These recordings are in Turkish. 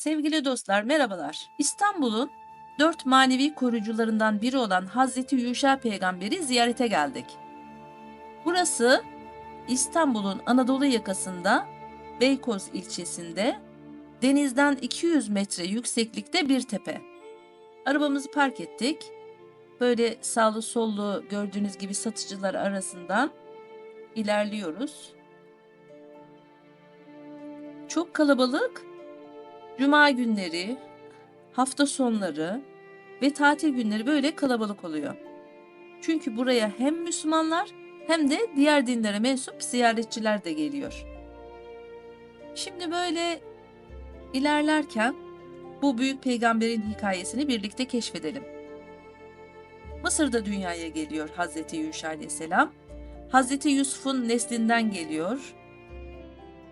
Sevgili dostlar merhabalar. İstanbul'un dört manevi koruyucularından biri olan Hazreti Yuşa peygamberi ziyarete geldik. Burası İstanbul'un Anadolu yakasında Beykoz ilçesinde denizden 200 metre yükseklikte bir tepe. Arabamızı park ettik. Böyle sağlı sollu gördüğünüz gibi satıcılar arasından ilerliyoruz. Çok kalabalık. Cuma günleri, hafta sonları ve tatil günleri böyle kalabalık oluyor. Çünkü buraya hem Müslümanlar hem de diğer dinlere mensup ziyaretçiler de geliyor. Şimdi böyle ilerlerken bu büyük peygamberin hikayesini birlikte keşfedelim. Mısır'da dünyaya geliyor Hazreti Yuşa Aleyhisselam. Hazreti Yusuf'un neslinden geliyor.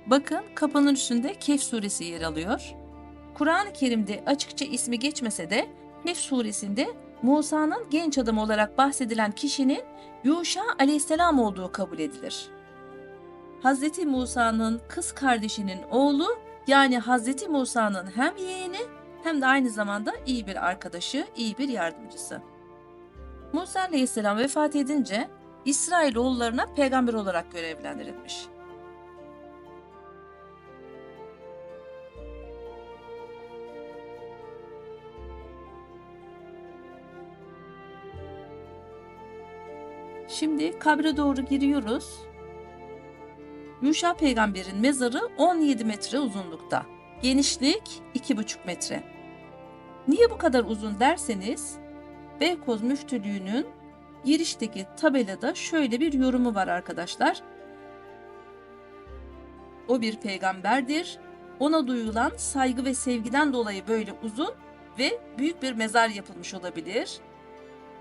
Bakın kapının üstünde Kehf suresi yer alıyor. Kur'an-ı Kerim'de açıkça ismi geçmese de Kehf suresinde Musa'nın genç adam olarak bahsedilen kişinin Yuşa aleyhisselam olduğu kabul edilir. Hazreti Musa'nın kız kardeşinin oğlu yani Hazreti Musa'nın hem yeğeni hem de aynı zamanda iyi bir arkadaşı, iyi bir yardımcısı. Musa aleyhisselam vefat edince İsrailoğullarına peygamber olarak görevlendirilmiş. Şimdi kabre doğru giriyoruz. Yuşa peygamberin mezarı 17 metre uzunlukta. Genişlik 2,5 metre. Niye bu kadar uzun derseniz Beykoz Müftülüğü'nün girişteki tabelada şöyle bir yorumu var arkadaşlar. O bir peygamberdir. Ona duyulan saygı ve sevgiden dolayı böyle uzun ve büyük bir mezar yapılmış olabilir.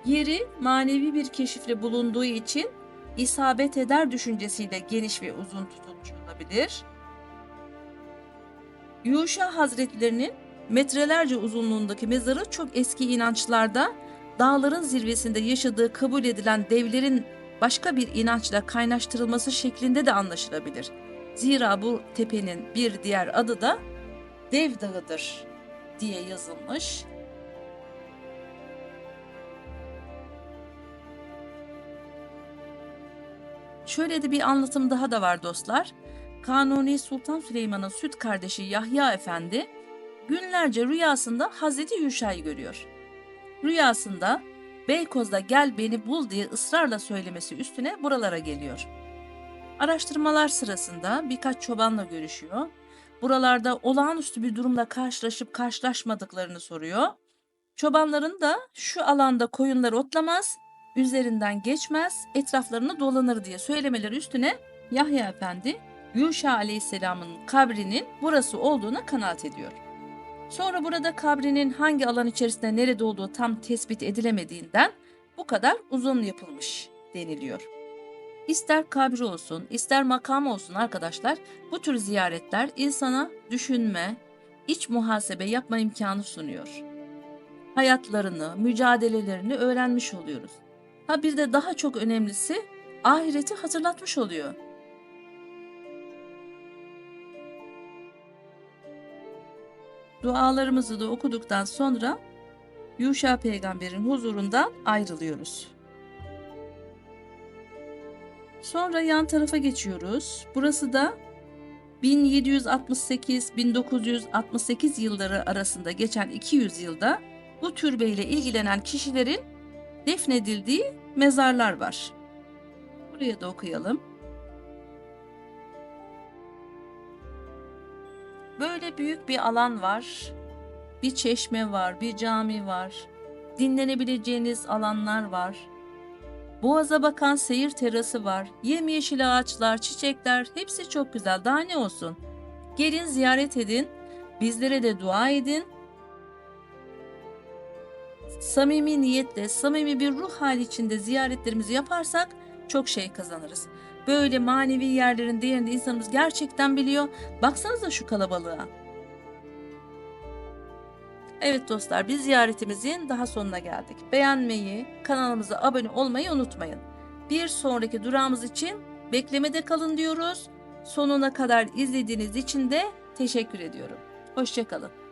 Yeri manevi bir keşifle bulunduğu için isabet eder düşüncesiyle geniş ve uzun tutulmuş olabilir. Yuşa Hazretlerinin metrelerce uzunluğundaki mezarı çok eski inançlarda dağların zirvesinde yaşadığı kabul edilen devlerin başka bir inançla kaynaştırılması şeklinde de anlaşılabilir. Zira bu tepenin bir diğer adı da Dev Dağı'dır diye yazılmış. Şöyle de bir anlatım daha da var dostlar. Kanuni Sultan Süleyman'ın süt kardeşi Yahya Efendi günlerce rüyasında Hazreti Yuşa'yı görüyor. Rüyasında Beykoz'da gel beni bul diye ısrarla söylemesi üstüne buralara geliyor. Araştırmalar sırasında birkaç çobanla görüşüyor. Buralarda olağanüstü bir durumla karşılaşıp karşılaşmadıklarını soruyor. Çobanların da şu alanda koyunlar otlamaz, üzerinden geçmez, etraflarını dolanır diye söylemeleri üstüne Yahya Efendi Yuşa Aleyhisselam'ın kabrinin burası olduğuna kanaat ediyor. Sonra burada kabrinin hangi alan içerisinde nerede olduğu tam tespit edilemediğinden bu kadar uzun yapılmış deniliyor. İster kabri olsun, ister makam olsun arkadaşlar, bu tür ziyaretler insana düşünme, iç muhasebe yapma imkanı sunuyor. Hayatlarını, mücadelelerini öğrenmiş oluyoruz. Ha bir de daha çok önemlisi ahireti hatırlatmış oluyor. Dualarımızı da okuduktan sonra Yuşa peygamberin huzurundan ayrılıyoruz. Sonra yan tarafa geçiyoruz. Burası da 1768-1968 yılları arasında geçen 200 yılda bu türbeyle ilgilenen kişilerin defnedildiği mezarlar var. Buraya da okuyalım. Böyle büyük bir alan var. Bir çeşme var, bir cami var. Dinlenebileceğiniz alanlar var. Boğaza bakan seyir terası var. Yemyeşil ağaçlar, çiçekler hepsi çok güzel. Daha ne olsun? Gelin ziyaret edin. Bizlere de dua edin. Samimi niyetle, samimi bir ruh hali içinde ziyaretlerimizi yaparsak çok şey kazanırız. Böyle manevi yerlerin değerini insanımız gerçekten biliyor. Baksanıza şu kalabalığa. Evet dostlar biz ziyaretimizin daha sonuna geldik. Beğenmeyi, kanalımıza abone olmayı unutmayın. Bir sonraki durağımız için beklemede kalın diyoruz. Sonuna kadar izlediğiniz için de teşekkür ediyorum. Hoşçakalın.